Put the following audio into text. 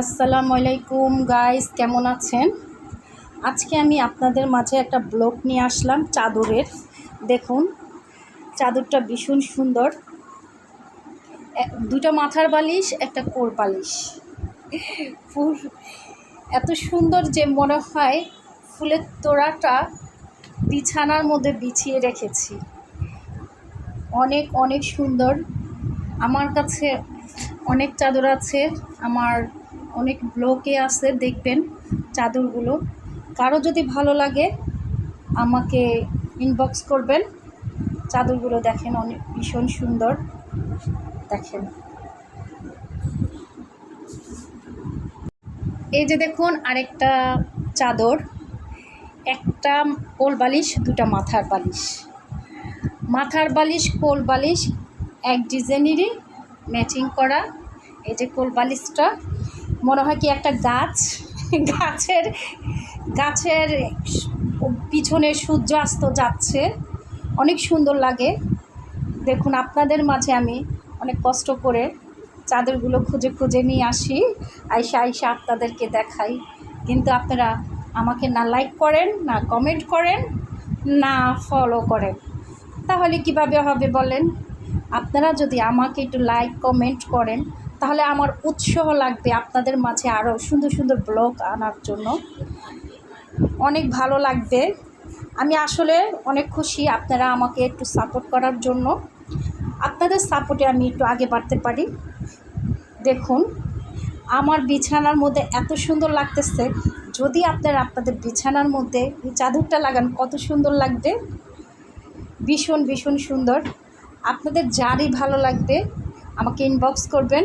আসসালামু আলাইকুম গাইস কেমন আছেন? আজকে আমি আপনাদের মাঝে একটা ব্লগ নিয়ে আসলাম চাদরের। দেখুন, চাদরটা ভীষণ সুন্দর। দুটো মাথার বালিশ, একটা কোর বালিশ। ফুল, এত সুন্দর যে মনে হয় ফুলের তোড়াটা বিছানার মধ্যে বিছিয়ে রেখেছি। অনেক অনেক সুন্দর। আমার কাছে অনেক চাদর আছে, আমার অনেক ব্লকে আছে, দেখবেন চাদরগুলো। কারও যদি ভালো লাগে, আমাকে ইনবক্স করবেন। চাদরগুলো দেখেন, অনেক ভীষণ সুন্দর। দেখেন। এই যে দেখুন, আরেকটা চাদর। একটা কোল বালিশ, দুটা মাথার বালিশ। মাথার বালিশ, কোল বালিশ, এক ডিজাইনেরই ম্যাচিং করা। এই যে কোল বালিশটা মনে হয় কি একটা গাছ? গাছের গাছের পিছনে সূর্যাস্ত যাচ্ছে। অনেক সুন্দর লাগে। দেখুন, আপনাদের মাঝে আমি অনেক কষ্ট করে চাদরগুলো খুঁজে খুঁজে নিয়ে আসি। আইসা আইসা আপনাদেরকে দেখাই। কিন্তু আপনারা আমাকে না লাইক করেন, না কমেন্ট করেন, না ফলো করেন। তাহলে কীভাবে হবে বলেন? আপনারা যদি আমাকে একটু লাইক কমেন্ট করেন তাহলে আমার উৎসাহ লাগবে আপনাদের মাঝে আরও সুন্দর সুন্দর ব্লগ আনার জন্য। অনেক ভালো লাগবে। আমি আসলে অনেক খুশি আপনারা আমাকে একটু সাপোর্ট করার জন্য। আপনাদের সাপোর্টে আমি একটু আগে বাড়তে পারি। দেখুন, আমার বিছানার মধ্যে এত সুন্দর লাগতেছে। যদি আপনারা আপনাদের বিছানার মধ্যে এই চাদরটা লাগান, কত সুন্দর লাগবে। ভীষণ ভীষণ সুন্দর। আপনাদের যারই ভালো লাগবে, আমাকে ইনবক্স করবেন।